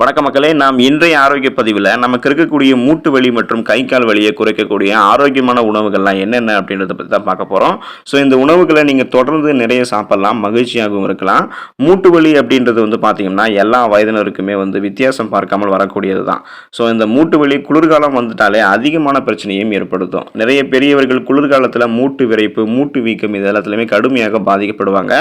வணக்க மக்களே நாம் இன்றைய ஆரோக்கிய பதிவில் நமக்கு இருக்கக்கூடிய மூட்டு வலி மற்றும் கை கால் வலியை குறைக்கக்கூடிய ஆரோக்கியமான உணவுகள்லாம் என்னென்ன அப்படின்றத பற்றி தான் பார்க்க போகிறோம் ஸோ இந்த உணவுகளை நீங்கள் தொடர்ந்து நிறைய சாப்பிட்லாம் மகிழ்ச்சியாகவும் இருக்கலாம். மூட்டு வலி அப்படின்றது வந்து பார்த்தீங்கன்னா எல்லா வயதினருக்குமே வந்து வித்தியாசம் பார்க்காமல் வரக்கூடியது தான். ஸோ இந்த மூட்டு வலி குளிர்காலம் வந்துட்டாலே அதிகமான பிரச்சனையும் ஏற்படுத்தும். நிறைய பெரியவர்கள் குளிர்காலத்தில் மூட்டு விரைப்பு மூட்டு வீக்கம் இது எல்லாத்துலேயுமே கடுமையாக பாதிக்கப்படுவாங்க.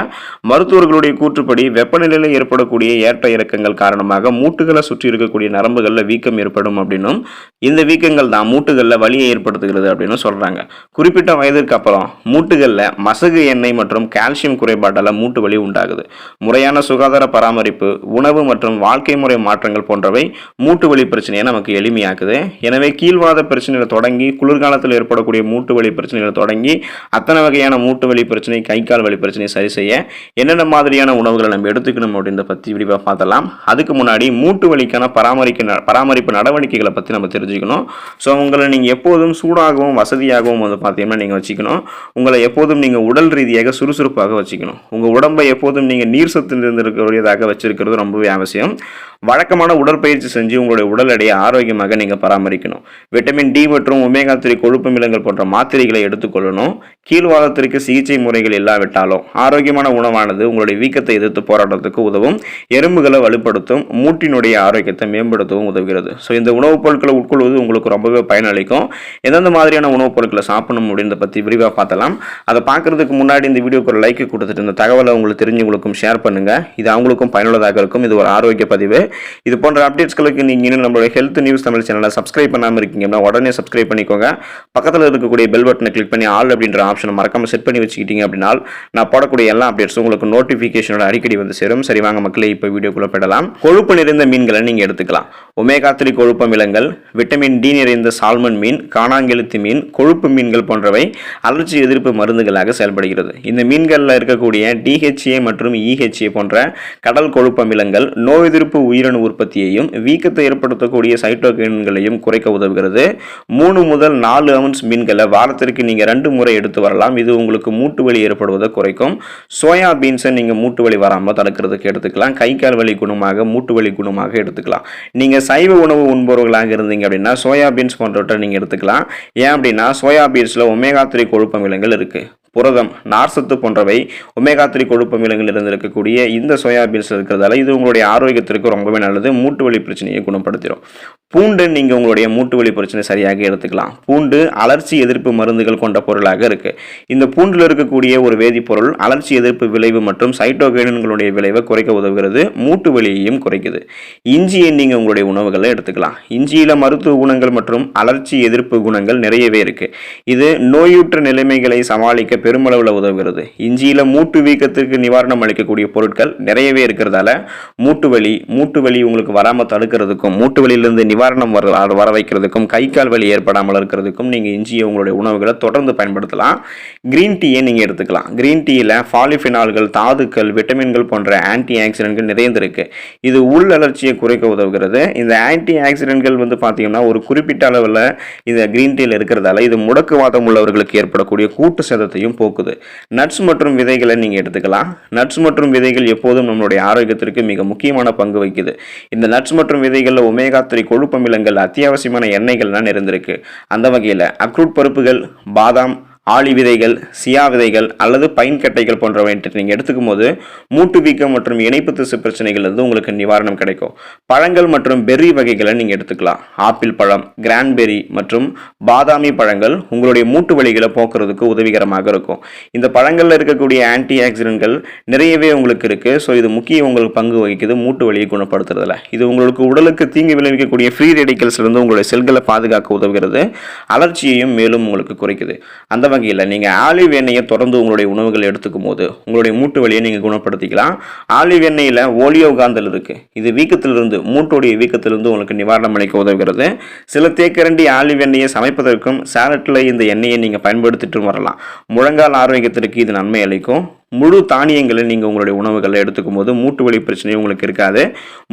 மருத்துவர்களுடைய கூற்றுப்படி வெப்பநிலையில் ஏற்படக்கூடிய ஏற்ற இறக்கங்கள் காரணமாக மூட்டு மூட்டுகளை சுற்றி இருக்கக்கூடிய நரம்புகளில் வீக்கம் ஏற்படும் அப்படின்னும் இந்த வீக்கங்கள் தான் மூட்டுகளில் வலியை ஏற்படுத்துகிறது அப்படின்னு சொல்கிறாங்க குறிப்பிட்ட வயதிற்கு அப்புறம் மூட்டுகளில் மசகு எண்ணெய் மற்றும் கால்சியம் குறைபாட்டால் மூட்டு வலி உண்டாகுது. முறையான சுகாதார பராமரிப்பு உணவு மற்றும் வாழ்க்கை முறை மாற்றங்கள் போன்றவை மூட்டு வலி பிரச்சனையை நமக்கு எளிமையாக்குது. எனவே கீழ்வாத பிரச்சனைகளை தொடங்கி குளிர்காலத்தில் ஏற்படக்கூடிய மூட்டு வலி பிரச்சனைகளை தொடங்கி அத்தனை வகையான மூட்டு வலி பிரச்சனை கை கால் வலி பிரச்சனையை சரி செய்ய என்னென்ன மாதிரியான உணவுகளை நம்ம எடுத்துக்கணும் அப்படின்றத பற்றி விரிவாக பார்த்தலாம் அதுக்கு முன்னாடி மூட்டு வலிக்கான பராமரிக்க பராமரிப்பு நடவடிக்கைகளை பற்றி நம்ம தெரிஞ்சுக்கணும். ஸோ உங்களை நீங்கள் எப்போதும் சூடாகவும் வசதியாகவும் வந்து பார்த்தீங்கன்னா நீங்கள் வச்சுக்கணும். உங்களை எப்போதும் நீங்கள் உடல் ரீதியாக சுறுசுறுப்பாக வச்சுக்கணும். உங்கள் உடம்பை எப்போதும் நீங்கள் நீர் சத்து இருந்திருக்கக்கூடியதாக வச்சிருக்கிறது ரொம்பவே அவசியம். வழக்கமான உடற்பயிற்சி செஞ்சு உங்களுடைய உடல் எடையை ஆரோக்கியமாக நீங்கள் பராமரிக்கணும். விட்டமின் டி மற்றும் ஒமேகா த்ரீ கொழுப்பு மிலங்கள் போன்ற மாத்திரைகளை எடுத்துக்கொள்ளணும். கீழ்வாதத்திற்கு சிகிச்சை முறைகள் இல்லாவிட்டாலும் ஆரோக்கியமான உணவானது உங்களுடைய வீக்கத்தை எதிர்த்து போராடுறதுக்கு உதவும். எறும்புகளை வலுப்படுத்தும். மூட்டினுடைய ஆரோக்கியத்தை மேம்படுத்தவும் உதவுகிறது. ஸோ இந்த உணவுப் பொருட்களை உட்கொள்வது உங்களுக்கு ரொம்பவே பயனளிக்கும். எந்தெந்த மாதிரியான உணவுப் பொருட்களை சாப்பிடணும் அப்படின்றத பற்றி விரிவாக பார்த்தலாம். அதை பார்க்கறதுக்கு முன்னாடி இந்த வீடியோக்கு ஒரு லைக்கு கொடுத்துட்டு இந்த தகவலை உங்களுக்கு தெரிஞ்சவங்களுக்கும் ஷேர் பண்ணுங்கள் இது அவங்களுக்கும் பயனுள்ளதாக இருக்கும். இது ஒரு ஆரோக்கிய பதிவு. இது போன்ற அப்டேட்ஸ்களுக்கு நீங்கள் இன்னும் நம்மளுடைய ஹெல்த் நியூஸ் தமிழ் சேனலை சப்ஸ்கிரைப் பண்ணாமல் இருக்கீங்கன்னா உடனே சப்ஸ்கிரைப் பண்ணிக்கோங்க. பக்கத்தில் இருக்கக்கூடிய பெல் பட்டனை கிளிக் பண்ணி ஆல் அப்படின்ற ஆப்ஷனை மறக்காமல் செட் பண்ணி வச்சுக்கிட்டீங்க அப்படின்னா நான் போடக்கூடிய எல்லா அப்டேட்ஸும் உங்களுக்கு நோட்டிஃபிகேஷனோட அடிக்கடி வந்து சேரும். சரி வாங்க மக்களே இப்போ வீடியோக்குள்ளே போயிடலாம். கொழுப்பு நிறைந்த மீன்களை நீங்கள் எடுத்துக்கலாம். ஒமேகா த்ரீ கொழுப்பு அமிலங்கள் விட்டமின் டி நிறைந்த சால்மன் மீன் காணாங்கெழுத்து மீன் கொழுப்பு மீன்கள் போன்றவை அலர்ச்சி எதிர்ப்பு மருந்துகளாக செயல்படுகிறது. இந்த மீன்களில் இருக்கக்கூடிய டிஹெச்ஏ மற்றும் இஹெச்ஏ போன்ற கடல் கொழுப்பு அமிலங்கள் நோய் எதிர்ப்பு உயிரணு உற்பத்தியையும் வீக்கத்தை ஏற்படுத்தக்கூடிய சைட்டோகைன்களையும் குறைக்க உதவுகிறது. மூணு முதல் நாலு அவுன்ஸ் மீன்களை வாரத்திற்கு நீங்கள் ரெண்டு முறை எடுத்து வரலாம். இது உங்களுக்கு மூட்டு வலி ஏற்படுவதை குறைக்கும். சோயா பீன்ஸை நீங்கள் மூட்டு வலி வராமல் தடுக்கிறதுக்கு எடுத்துக்கலாம். கை கால் வலி குணமாக மூட்டு வலி குணமாக எடுத்துக்கலாம். நீங்கள் சைவ உணவு உண்பவர்களாக இருந்தீங்க அப்படின்னா சோயாபீன்ஸ் போன்றவற்றை நீங்கள் எடுத்துக்கலாம். ஏன் அப்படின்னா சோயாபீன்ஸில் ஒமேகா த்ரீ கொழுப்பமிலங்கள் இருக்குது புரதம் நார்சத்து போன்றவை ஒமேகா த்ரீ கொழுப்பு அமிலங்கள் இருந்து இருக்கக்கூடிய இந்த சோயாபீன்ஸ் இருக்கிறதால இது உங்களுடைய ஆரோக்கியத்திற்கு ரொம்பவே நல்லது. மூட்டு வலி பிரச்சனையை குணப்படுத்திடும். பூண்டு நீங்கள் உங்களுடைய மூட்டு வலி பிரச்சனை சரியாக எடுத்துக்கலாம். பூண்டு அலர்ச்சி எதிர்ப்பு மருந்துகள் கொண்ட பொருளாக இருக்குது இந்த பூண்டில் இருக்கக்கூடிய ஒரு வேதிப்பொருள் அலர்ச்சி எதிர்ப்பு விளைவு மற்றும் சைட்டோகைனன்களுடைய விளைவை குறைக்க உதவுகிறது. மூட்டு வலியையும் குறைக்குது. இஞ்சியை நீங்கள் உங்களுடைய உணவுகளை எடுத்துக்கலாம். இஞ்சியில் மருத்துவ குணங்கள் மற்றும் அலர்ச்சி எதிர்ப்பு குணங்கள் நிறையவே இருக்கு. இது நோயுற்ற நிலைமைகளை சமாளிக்க பெருமளவில் உதவுகிறது. இஞ்சியில் மூட்டு வீக்கத்திற்கு நிவாரணம் அளிக்கக்கூடிய பொருட்கள் நிறையவே இருக்கிறதால மூட்டு வலி மூட்டு வலி உங்களுக்கு வராமல் தடுக்கிறதுக்கும் மூட்டு வலியிலிருந்து நிவாரணம் வர வர வைக்கிறதுக்கும் கை கால் வலி ஏற்படாமல் இருக்கிறதுக்கும் நீங்கள் இஞ்சியை உங்களுடைய உணவுகளை தொடர்ந்து பயன்படுத்தலாம். கிரீன் டீயை நீங்கள் எடுத்துக்கலாம். கிரீன் டீயில் ஃபாலிஃபினால்கள் தாதுக்கள் விட்டமின்கள் போன்ற ஆன்டி ஆக்சிடென்ட்கள் நிறைந்திருக்கு. இது உள் அலர்ச்சியை குறைக்க உதவுகிறது. இந்த ஆன்டி ஆக்சிடென்ட்கள் வந்து பார்த்தீங்கன்னா ஒரு குறிப்பிட்ட அளவில் இந்த க்ரீன் டீயில் இருக்கிறதால இது முடக்குவாதம் உள்ளவர்களுக்கு ஏற்படக்கூடிய கூட்டு சேதத்தையும் போக்குது. நட்ஸ் மற்றும் விதைகளை நீங்கள் எடுத்துக்கலாம். நட்ஸ் மற்றும் விதைகள் எப்போதும் நம்மளுடைய ஆரோக்கியத்திற்கு மிக முக்கியமான பங்கு வகிக்குது. இந்த நட்ஸ் மற்றும் விதைகளில் ஒமேகா த்ரீ கொழுப்பமிலங்கள் அத்தியாவசியமான எண்ணெய்கள்லாம் நிறைந்திருக்கு. அந்த வகையில் அக்ரூட் பருப்புகள் பாதாம் ஆளி விதைகள் சியா விதைகள் அல்லது பைன்கட்டைகள் போன்றவற்றை நீங்கள் எடுத்துக்கும் போது மூட்டு வீக்கம் மற்றும் இணைப்பு திசு பிரச்சனைகள் இருந்து உங்களுக்கு நிவாரணம் கிடைக்கும். பழங்கள் மற்றும் பெர்ரி வகைகளை நீங்கள் எடுத்துக்கலாம். ஆப்பிள் பழம் கிரான்பெர்ரி மற்றும் பாதாமி பழங்கள் உங்களுடைய மூட்டு வலிகளை போக்குறதுக்கு உதவிகரமாக இருக்கும். இந்த பழங்களில் இருக்கக்கூடிய ஆன்டி ஆக்சிடென்ட்கள் நிறையவே உங்களுக்கு இருக்குது ஸோ இது முக்கிய உங்களுக்கு பங்கு வகிக்குது. மூட்டு வலியை குணப்படுத்துறதுல. இது உங்களுக்கு உடலுக்கு தீங்கு விளைவிக்கக்கூடிய ஃப்ரீ ரெடிக்கல்ஸ்லேருந்து உங்களுடைய செல்களை பாதுகாக்க உதவுகிறது. அலர்ச்சியையும் மேலும் உங்களுக்கு குறைக்குது. அந்த வகையில் நீங்கள் ஆலிவ் எண்ணெயை தொடர்ந்து உங்களுடைய உணவுகள் எடுத்துக்கும் போது உங்களுடைய மூட்டு வலியை நீங்கள் குணப்படுத்திக்கலாம். ஆலிவ் எண்ணெயில் ஓலியோ காந்தல் இருக்குது இது வீக்கத்திலிருந்து மூட்டுடைய வீக்கத்திலிருந்து உங்களுக்கு நிவாரணம் அளிக்க உதவுகிறது. சில தேக்கரண்டி ஆலிவ் எண்ணெயை சமைப்பதற்கும் சாலட்டில் இந்த எண்ணெயை நீங்கள் பயன்படுத்திட்டு வரலாம். முழங்கால் ஆரோக்கியத்திற்கு இது நன்மை அளிக்கும். முழு தானியங்களை நீங்கள் உங்களுடைய உணவுகளை எடுத்துக்கும் போது மூட்டு வலி பிரச்சனை உங்களுக்கு இருக்காது.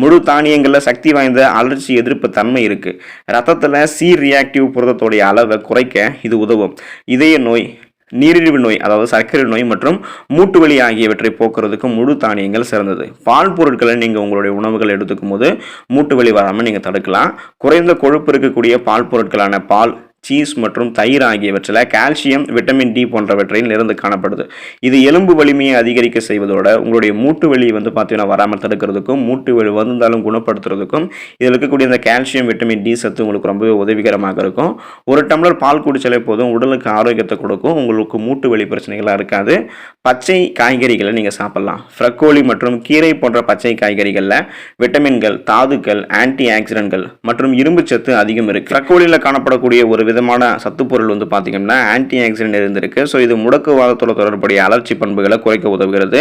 முழு தானியங்களில் சக்தி வாய்ந்த அலர்ச்சி எதிர்ப்பு தன்மை இருக்குது ரத்தத்தில் சி ரியாக்டிவ் புரதத்தோடைய அளவை குறைக்க இது உதவும். இதய நோய் நீரிழிவு நோய் அதாவது சர்க்கரை நோய் மற்றும் மூட்டு வலி ஆகியவற்றை போக்குறதுக்கு முழு தானியங்கள் சிறந்தது. பால் பொருட்களை நீங்கள் உங்களுடைய உணவுகள் எடுத்துக்கும் போது மூட்டு வலி வராமல் நீங்கள் தடுக்கலாம். குறைந்த கொழுப்பு இருக்கக்கூடிய பால் பொருட்களான பால் சீஸ் மற்றும் தயிர் ஆகியவற்றில் கால்சியம் விட்டமின் டி போன்றவற்றையும் நிறைந்து காணப்படுது. இது எலும்பு வலிமையை அதிகரிக்க செய்வதோட உங்களுடைய மூட்டு வலி வந்து பார்த்தீங்கன்னா வராமல் தடுக்கிறதுக்கும் மூட்டு வலி வந்தாலும் குணப்படுத்துறதுக்கும் இதில் இருக்கக்கூடிய இந்த கால்சியம் விட்டமின் டி சத்து உங்களுக்கு ரொம்பவே உதவிகரமாக இருக்கும். ஒரு டம்ளர் பால் குடிச்சாலே போதும் உடலுக்கு ஆரோக்கியத்தை கொடுக்கும் உங்களுக்கு மூட்டு வலி பிரச்சனைகளாக இருக்காது. பச்சை காய்கறிகளை நீங்கள் சாப்பிட்லாம். ஃப்ரக்கோலி மற்றும் கீரை போன்ற பச்சை காய்கறிகளில் விட்டமின்கள் தாதுக்கள் ஆன்டி ஆக்சிடென்ட்கள் மற்றும் இரும்பு சத்து அதிகம் இருக்குது ஃப்ரக்கோலியில் காணப்படக்கூடிய ஒரு வித விதமான சத்துப்பொருள் வந்து பார்த்திங்கன்னா ஆன்டி ஆக்சிடென்ட் இருந்திருக்கு. ஸோ இது முடக்கு வாதத்தோட தொடர்புடைய அலர்ச்சி பண்புகளை குறைக்க உதவுகிறது.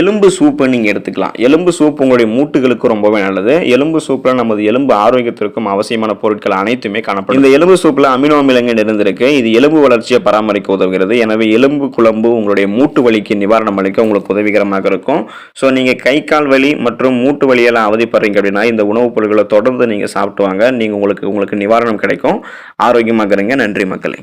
எலும்பு சூப்பை நீங்கள் எடுத்துக்கலாம். எலும்பு சூப் உங்களுடைய மூட்டுகளுக்கு ரொம்பவே நல்லது. எலும்பு சூப்பில் நமது எலும்பு ஆரோக்கியத்திற்கும் அவசியமான பொருட்கள் அனைத்துமே காணப்படும். இந்த எலும்பு சூப்பில் அமினோ அமிலங்கள் இருந்திருக்கு. இது எலும்பு வளர்ச்சியை பராமரிக்க உதவுகிறது. எனவே எலும்பு குழம்பு உங்களுடைய மூட்டு வலிக்கு நிவாரணம் அளிக்க உங்களுக்கு உதவிகரமாக இருக்கும். ஸோ நீங்கள் கை கால் வலி மற்றும் மூட்டு வலியெல்லாம் அவதிப்படுறீங்க அப்படின்னா இந்த உணவுப் பொருட்களை தொடர்ந்து நீங்கள் சாப்பிட்டு வாங்க. நீங்கள் உங்களுக்கு உங்களுக்கு நிவாரணம் கிடைக்கும். ஆரோக்கியமாக பார்க்குறீங்க. நன்றி மக்களே.